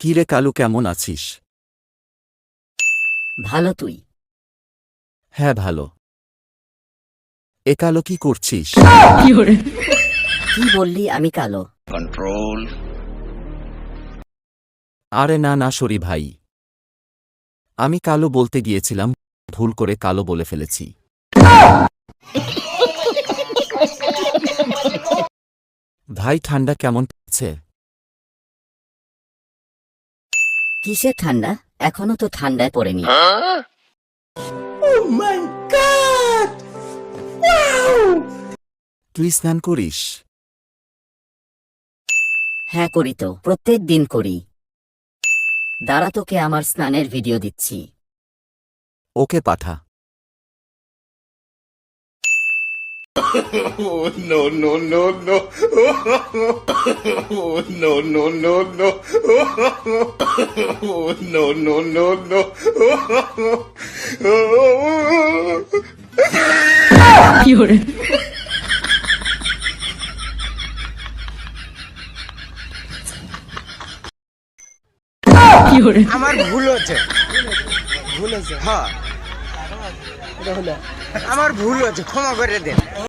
কি রে কালু কেমন আছিস? ভালো তুই? হ্যাঁ ভালো। এ কালো কি করছিস? কি বললি আমি কালো? Control. আরে না না সরি ভাই। আমি কালো বলতে গিয়েছিলাম ভুল করে কালো বলে ফেলেছি। ভাই ঠান্ডা কেমন আছে কিসের ঠান্ডা? এখনও তো ঠান্ডায় পড়েনি। তুই স্নান করিস? হ্যাঁ করি তো। প্রত্যেক দিন করি। দাঁড়া তোকে আমার স্নানের ভিডিও দিচ্ছি। ওকে পাঠা। oh no no no no. Oh no no no no. Oh no no no no. আমার ভুল হচ্ছে। ভুল হচ্ছে হ্যাঁ। আমার ভুল হচ্ছে ক্ষমা করে দেন।